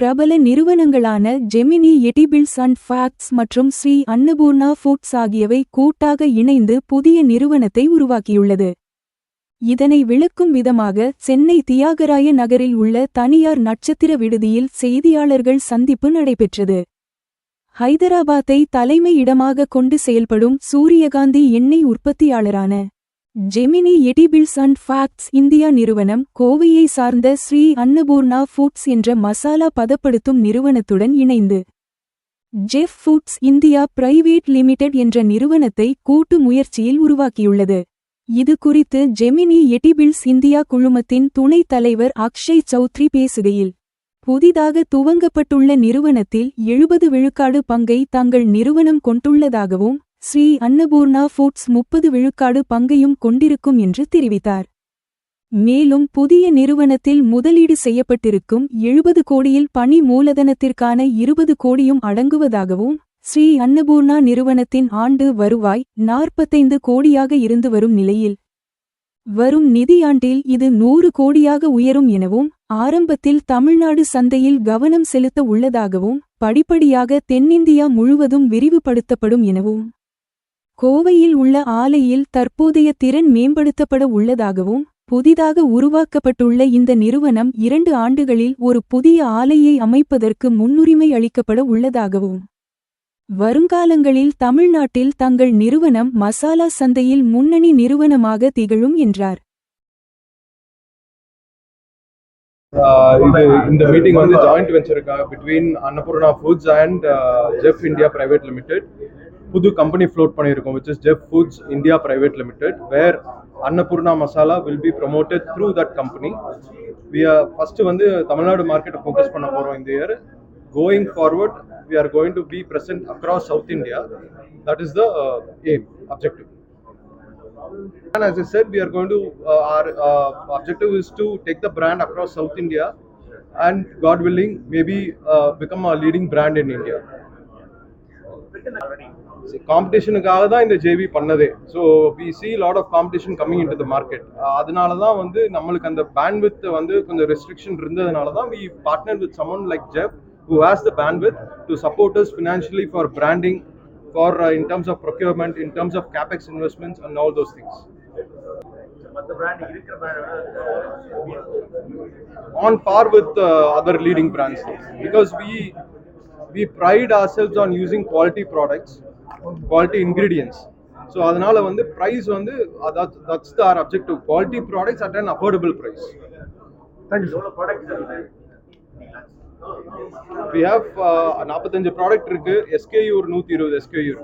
பிரபல நிறுவனங்களான Gemini edibles and facts மற்றும் ஸ்ரீ அன்னபூர்ணா ஃபுட்ஸ் ஆகியவை கூட்டாக இணைந்து புதிய நிறுவனத்தை உருவாக்கியுள்ளது. இதனை விளக்கும் விதமாக சென்னை தியாகராய நகரில் உள்ள தனியார் நட்சத்திர விடுதியில் செய்தியாளர்கள் சந்திப்பு நடைபெற்றது. ஹைதராபாத்தை தலைமையிடமாக கொண்டு செயல்படும் சூரியகாந்தி எண்ணெய் உற்பத்தியாளரான Gemini edibles and fats India நிறுவனம் கோவையை சார்ந்த ஸ்ரீ அன்னபூர்ணா ஃபுட்ஸ் என்ற மசாலா பதப்படுத்தும் நிறுவனத்துடன் இணைந்து. GEF foods India private limited என்ற நிறுவனத்தை கூட்டு முயற்சியில் உருவாக்கியுள்ளது. இது குறித்து ஜெமினி எடிபிள்ஸ் இந்தியா குழுமத்தின் துணைத் தலைவர் அக்ஷய் சௌத்ரி பேசுகையில் புதிதாக துவங்கப்பட்டுள்ள நிறுவனத்தில் எழுபது விழுக்காடு பங்கை தங்கள் நிறுவனம் கொண்டுள்ளதாகவும் ஸ்ரீ அன்னபூர்ணா ஃபுட்ஸ் முப்பது விழுக்காடு பங்கையும் கொண்டிருக்கும் என்று தெரிவித்தார். மேலும் புதிய நிறுவனத்தில் முதலீடு செய்யப்பட்டிருக்கும் எழுபது கோடியில் பணி மூலதனத்திற்கான இருபது கோடியும் அடங்குவதாகவும் ஸ்ரீ அன்னபூர்ணா நிறுவனத்தின் ஆண்டு வருவாய் நாற்பத்தைந்து கோடியாக இருந்து வரும் நிலையில் வரும் நிதியாண்டில் இது நூறு கோடியாக உயரும் எனவும் ஆரம்பத்தில் தமிழ்நாடு சந்தையில் கவனம் செலுத்த உள்ளதாகவும் படிப்படியாக தென்னிந்தியா முழுவதும் விரிவுபடுத்தப்படும் எனவும் கோவையில் உள்ள ஆலையில் தற்போதைய திறன் மேம்படுத்தப்பட உள்ளதாகவும் புதிதாக உருவாக்கப்பட்டுள்ள இந்த நிறுவனம் இரண்டு ஆண்டுகளில் ஒரு புதிய ஆலையை அமைப்பதற்கு முன்னுரிமை அளிக்கப்பட உள்ளதாகவும் வருங்காலங்களில் தமிழ்நாட்டில் தங்கள் நிறுவனம் மசாலா சந்தையில் முன்னணி நிறுவனமாக திகழும் என்றார். இது இந்த மீட்டிங் வந்து joint வெஞ்சருக்காக between Annapoorna foods and GEF India private limited புது கம்பெனி ஃப்ளோட் பண்ணியிருக்கோம் which is Jeff foods India private limited where Annapoorna masala will be promoted through that company we are first வந்து தமிழ்நாடு மார்க்கெட்டை focus பண்ண போகிறோம் இந்த year going forward we are going to be present across South India that is the aim objective And as I said, we are going to, uh, our uh, objective is to take the brand across South India and, God willing, maybe uh, become a leading brand in India. காம்படிஷனுக்காக தான் இந்த JV பண்ணதே so we see lot of competition coming in to the market அதனால தான் வந்து நம்மளுக்கு அந்த bandwidth வந்து கொஞ்சம் ரெஸ்ட்ரிக்ஷன் இருந்ததுனால தான் we partner with someone like Jeff who has the bandwidth to support us financially for branding for uh, in terms of procurement, in terms of capex investments, and all those things. மற்ற brand இருக்கிற brand On par with uh, other leading brands, because we we pride ourselves on using quality products, quality ingredients. So அதனால வந்து price வந்து that's the our objective quality products at an affordable price thank you product we have நாற்பத்தஞ்சு product இருக்கு. SKU ஒரு நூற்றி இருபது SKU